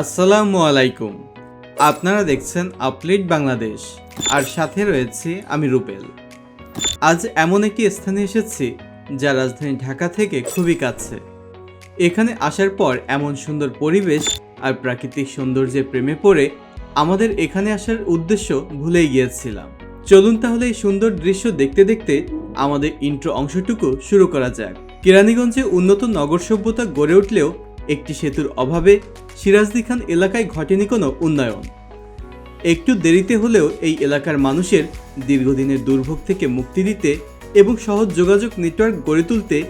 আসসালামু আলাইকুম। আপনারা দেখছেন আপলেট বাংলাদেশ, আর সাথে রয়েছে আমি রুপেল আজ এমন একটি স্থানে এসেছি, যা রাজধানী ঢাকা থেকে খুবই কাছে। এখানে আসার পর এমন সুন্দর পরিবেশ আর প্রাকৃতিক সৌন্দর্যের প্রেমে পড়ে আমাদের এখানে আসার উদ্দেশ্য ভুলেই গিয়েছিলাম। চলুন তাহলে এই সুন্দর দৃশ্য দেখতে দেখতে আমাদের ইন্ট্রো অংশটুকু শুরু করা যাক। কেরানীগঞ্জে উন্নত নগর সভ্যতা গড়ে উঠলেও একটি সেতুর অভাবে সিরাজদি খান এলাকায় ঘটেনি কোনো উন্নয়ন। একটু দেরিতে হলেও এই এলাকার মানুষের দীর্ঘদিনের দুর্ভোগ থেকে মুক্তি দিতে এবং সহজ যোগাযোগ নেটওয়ার্ক গড়ে তুলতে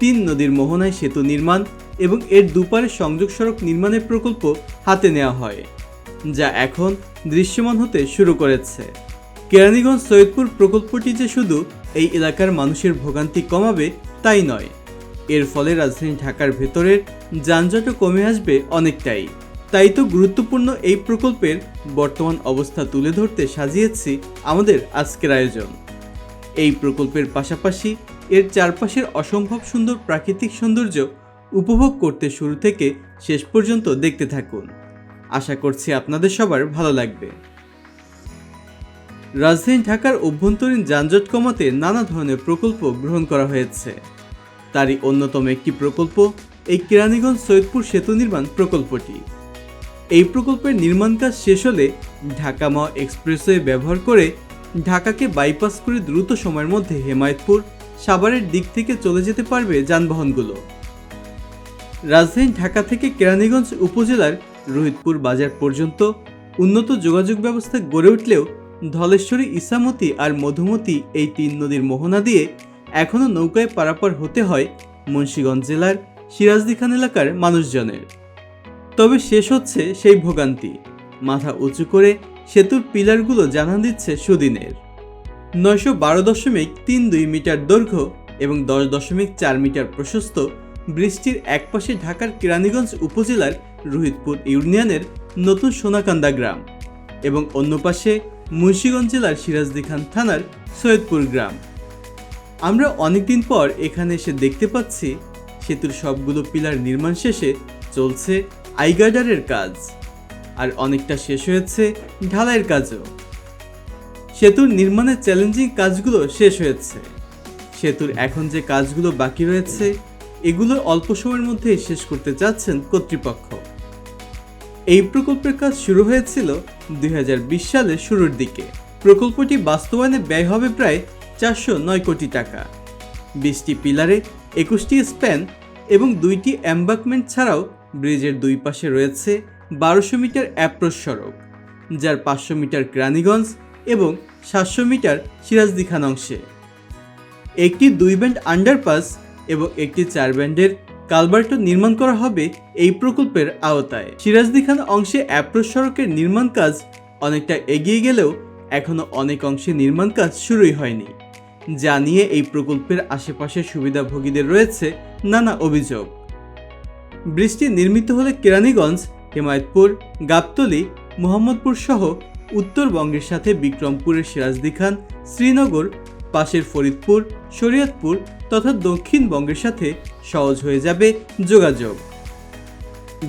তিন নদীর মোহনায় সেতু নির্মাণ এবং এর দুপারে সংযোগ সড়ক নির্মাণের প্রকল্প হাতে নেওয়া হয়, যা এখন দৃশ্যমান হতে শুরু করেছে। কেরানীগঞ্জ সৈয়দপুর প্রকল্পটি যে শুধু এই এলাকার মানুষের ভোগান্তি কমাবে তাই নয় এর ফলে রাজধানী ঢাকার ভেতরের যানজটও কমে আসবে অনেকটাই। তাই তো গুরুত্বপূর্ণ এই প্রকল্পের বর্তমান অবস্থা তুলে ধরতে সাজিয়েছি আমাদের আজকের আয়োজন। এই প্রকল্পের পাশাপাশি এর চারপাশের অসম্ভব সুন্দর প্রাকৃতিক সৌন্দর্য উপভোগ করতে শুরু থেকে শেষ পর্যন্ত দেখতে থাকুন। আশা করছি আপনাদের সবার ভালো লাগবে। রাজধানী ঢাকার অভ্যন্তরীণ যানজট কমাতে নানা ধরনের প্রকল্প গ্রহণ করা হয়েছে। তারই অন্যতম একটি প্রকল্প এই কেরানীগঞ্জ সৈয়দপুর সেতু নির্মাণ প্রকল্পটি। এই প্রকল্পের নির্মাণ কাজ শেষ হলে ঢাকা মাও এক্সপ্রেসওয়ে ব্যবহার করে ঢাকাকে বাইপাস করে দ্রুত সময়ের মধ্যে হেমায়তপুর, সাভারের দিক থেকে চলে যেতে পারবে যানবাহনগুলো। রাজধানী ঢাকা থেকে কেরানীগঞ্জ উপজেলার রোহিতপুর বাজার পর্যন্ত উন্নত যোগাযোগ ব্যবস্থা গড়ে উঠলেও ধলেশ্বরী, ইসামতি আর মধুমতি এই তিন নদীর মোহনা দিয়ে এখনও নৌকায় পারাপার হতে হয় মুন্সীগঞ্জ জেলার সিরাজদি খান এলাকার মানুষজনের। তবে শেষ হচ্ছে সেই ভোগান্তি। মাথা উঁচু করে সেতুর পিলারগুলো জানান দিচ্ছে সুদিনের। নয়শো বারো দশমিক তিন দুই মিটার দৈর্ঘ্য এবং দশ দশমিক চার মিটার প্রশস্ত বৃষ্টির একপাশে ঢাকার কেরানীগঞ্জ উপজেলার রোহিতপুর ইউনিয়নের নতুন সোনাকান্দা গ্রাম এবং অন্য পাশে মুন্সীগঞ্জ জেলার সিরাজদি খান থানার সৈয়দপুর গ্রাম। আমরা অনেকদিন পর এখানে এসে দেখতে পাচ্ছি সেতুর সবগুলো পিলার নির্মাণ শেষে চলছে আইগার্ডারের কাজ। আর অনেকটা শেষ হয়েছে ঢালাইয়ের কাজও। সেতুর নির্মাণের চ্যালেঞ্জিং কাজগুলো শেষ হয়েছে। সেতুর এখন যে কাজগুলো বাকি রয়েছে, এগুলো অল্প সময়ের মধ্যে শেষ করতে চাচ্ছেন কর্তৃপক্ষ। এই প্রকল্পের কাজ শুরু হয়েছিল দুই হাজার বিশ সালের শুরুর দিকে। প্রকল্পটি বাস্তবায়নে ব্যয় হবে প্রায় চারশো নয় কোটি টাকা। বিশটি পিলারে একুশটি স্প্যান এবং দুইটি অ্যাম্বাকমেন্ট ছাড়াও ব্রিজের দুই পাশে রয়েছে বারোশো মিটার অ্যাপ্রোচ সড়ক, যার পাঁচশো মিটার কেরানীগঞ্জ এবং সাতশো মিটার সিরাজদি খান অংশে। একটি দুই ব্যান্ড আন্ডারপাস এবং একটি চার ব্যান্ডের কালভার্টো নির্মাণ করা হবে এই প্রকল্পের আওতায়। সিরাজদি খান অংশে অ্যাপ্রোচ সড়কের নির্মাণ কাজ অনেকটা এগিয়ে গেলেও এখনও অনেক অংশে নির্মাণ কাজ শুরুই হয়নি। যা নিয়ে এই প্রকল্পের আশেপাশের সুবিধাভোগীদের রয়েছে নানা অভিযোগ। বৃষ্টি নির্মিত হলে কেরানীগঞ্জ, হেমায়তপুর, গাবতলী, মোহাম্মদপুর সহ উত্তরবঙ্গের সাথে বিক্রমপুরের সিরাজদি খান, শ্রীনগর, পাশের ফরিদপুর, শরীয়তপুর তথা দক্ষিণবঙ্গের সাথে সহজ হয়ে যাবে যোগাযোগ।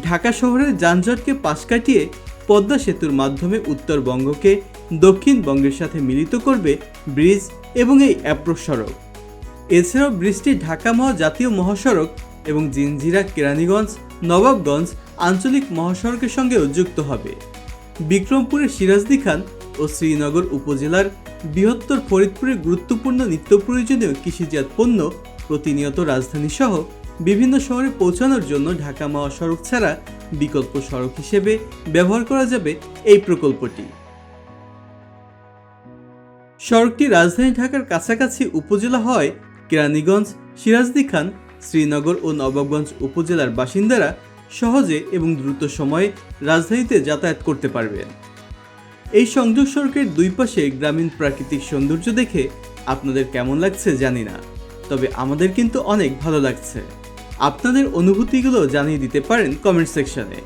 ঢাকা শহরের যানজটকে পাশ কাটিয়ে পদ্মা সেতুর মাধ্যমে উত্তরবঙ্গকে দক্ষিণবঙ্গের সাথে মিলিত করবে ব্রিজ এবং এই অ্যাপ্রোচ সড়ক। এছাড়াও ব্রিজটি ঢাকা মহা জাতীয় মহাসড়ক এবং জিনজিরা কেরানীগঞ্জ, নবাবগঞ্জ আঞ্চলিক মহাসড়কের সঙ্গেও যুক্ত হবে। বিক্রমপুরের সিরাজদি খান ও শ্রীনগর উপজেলার বৃহত্তর ফরিদপুরের গুরুত্বপূর্ণ নিত্য প্রয়োজনীয় কৃষিজাত পণ্য প্রতিনিয়ত রাজধানী সহ বিভিন্ন শহরে পৌঁছানোর জন্য ঢাকা মহাসড়ক ছাড়া বিকল্প সড়ক হিসেবে ব্যবহার করা যাবে এই প্রকল্পটি। সড়কটি রাজধানী ঢাকার কাছাকাছি উপজেলা হয় কেরানীগঞ্জ, সিরাজদি খান, শ্রীনগর ও নবাবগঞ্জ উপজেলার বাসিন্দারা সহজে এবং দ্রুত সময়ে রাজধানীতে যাতায়াত করতে পারবেন এই সংযোগ সড়কের দুই পাশে গ্রামীণ প্রাকৃতিক সৌন্দর্য দেখে আপনাদের কেমন লাগছে জানি না, তবে আমাদের কিন্তু অনেক ভালো লাগছে। আপনাদের অনুভূতিগুলো জানিয়ে দিতে পারেন কমেন্ট সেকশনে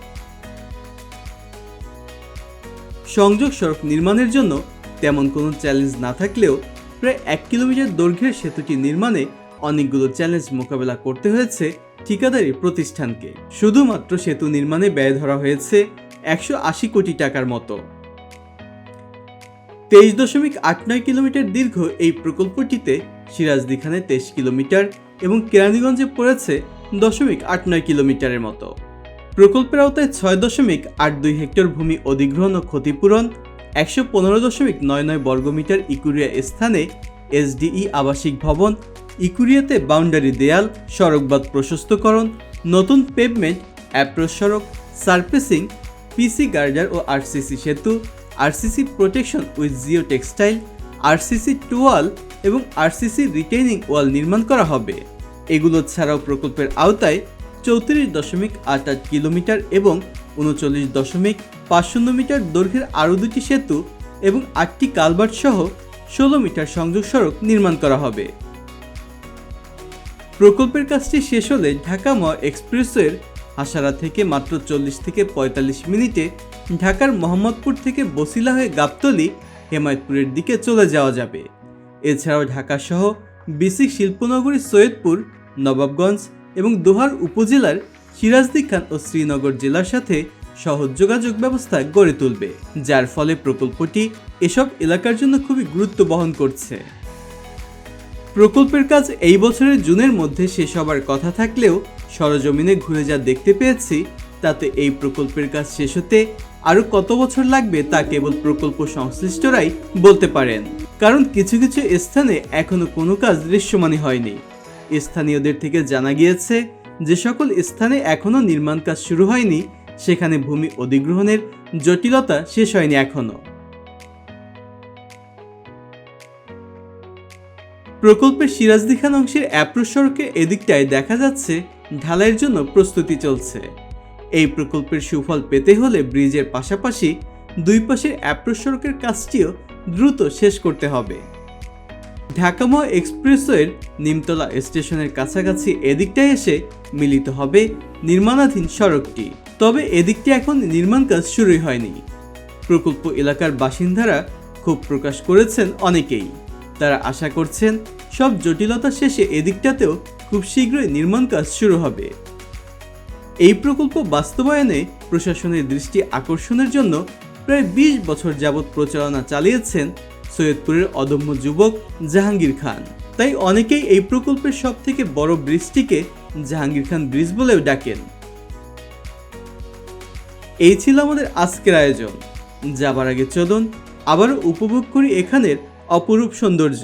সংযোগ সড়ক নির্মাণের জন্য তেমন কোনো চ্যালেঞ্জ না থাকলেও প্রায় এক কিলোমিটার দৈর্ঘ্যের সেতুটি নির্মাণে অনেকগুলো চ্যালেঞ্জ মোকাবেলা করতে হয়েছে ঠিকাদারি প্রতিষ্ঠানকে। শুধুমাত্র সেতু নির্মাণে ব্যয় ধরা হয়েছে একশো আশি কোটি টাকার মতো। তেইশ দশমিক আট নয় কিলোমিটার দীর্ঘ এই প্রকল্পটিতে সিরাজদিখানে তেইশ কিলোমিটার এবং কেরানীগঞ্জে পড়েছে দশমিক আট নয় কিলোমিটারের মতো। প্রকল্পের আওতায় ছয় দশমিক আট দুই হেক্টর ভূমি অধিগ্রহণ ও ক্ষতিপূরণ একশো পনেরো দশমিক নয় নয় বর্গমিটার ইকুরিয়া স্থানে এসডিই আবাসিক ভবন, ইকুরিয়াতে বাউন্ডারি দেয়াল সড়কবাদ প্রশস্তকরণ, নতুন পেভমেন্ট অ্যাপ্রোচ সড়ক সার্ফেসিং পিসি গার্ডার ও আরসিসি সেতু RCC protection with geo textile RCC toe wall এবং আরসিসি রিটেইনিং ওয়াল নির্মাণ করা হবে। এগুলো ছাড়াও প্রকল্পের আওতায় চৌত্রিশ দশমিক আট আট কিলোমিটার এবং উনচল্লিশ দশমিক পাঁচ মিটার দৈর্ঘ্যের আরও দুটি সেতু এবং আটটি কালভার্ট সহ ষোলো মিটার সংযোগ সড়ক নির্মাণ করা হবে। প্রকল্পের কাজটি শেষ হলে ঢাকা ম এক্সপ্রেসওয়ের হাসারা থেকে মাত্র চল্লিশ থেকে পঁয়তাল্লিশ মিনিটে ঢাকার মোহাম্মদপুর থেকে বসিলা হয়ে গাবতলি, হেমায়তপুরের দিকে চলে যাওয়া যাবে। এছাড়াও ঢাকা সহ বিসিক শিল্পনগরী, সৈয়দপুর, নবাবগঞ্জ এবং দোহার উপজেলার সিরাজদি খান ও শ্রীনগর জেলার সাথে সহজ যোগাযোগ ব্যবস্থা গড়ে তুলবে, যার ফলে প্রকল্পটি এসব এলাকার জন্য খুবই গুরুত্ব বহন করছে। প্রকল্পের কাজ এই বছরের জুনের মধ্যে শেষ হবার কথা থাকলেও সরজমিনে ঘুরে যা দেখতে পেয়েছি, তাতে এই প্রকল্পের কাজ শেষ হতে আরও কত বছর লাগবে তা কেবল প্রকল্প সংশ্লিষ্টরাই বলতে পারেন। কারণ কিছু কিছু স্থানে এখনও কোনো কাজ দৃশ্যমানই হয়নি। স্থানীয়দের থেকে জানা গিয়েছে যে সকল স্থানে এখনও নির্মাণ কাজ শুরু হয়নি, সেখানে ভূমি অধিগ্রহণের জটিলতা শেষ হয়নি এখনও। প্রকল্পের সিরাজদি খান অংশের অ্যাপ্রোচ সড়কে এদিকটায় দেখা যাচ্ছে, ঢালাইয়ের জন্য প্রস্তুতি চলছে। এই প্রকল্পের সুফল পেতে হলে ব্রিজের পাশাপাশি দুই পাশের অ্যাপ্রোচ সড়কের কাজটিও দ্রুত শেষ করতে হবে। ঢাকামহ এক্সপ্রেসওয়ের নিমতলা স্টেশনের কাছাকাছি এদিকটায় এসে মিলিত হবে নির্মাণাধীন সড়কটি। তবে এদিকটি এখন নির্মাণ কাজ শুরুই হয়নি। প্রকল্প এলাকার বাসিন্দারা ক্ষোভ প্রকাশ করেছেন অনেকেই। তারা আশা করছেন, সব জটিলতা শেষে এদিকটাতেও খুব শীঘ্রই নির্মাণ কাজ শুরু হবে। এই প্রকল্প বাস্তবায়নে প্রশাসনের দৃষ্টি আকর্ষণের জন্য প্রায় বিশ বছর যাবৎ প্রচারণা চালিয়েছেন সৈয়দপুরের অদম্য যুবক জাহাঙ্গীর খান। তাই অনেকেই এই প্রকল্পের সব থেকে বড় ব্রিজটিকে জাহাঙ্গীর খান ব্রিজ বলেও ডাকেন। এই ছিল আমাদের আজকের আয়োজন। যাবার আগে চলুন, আবারও উপভোগ করি এখানের অপরূপ সৌন্দর্য।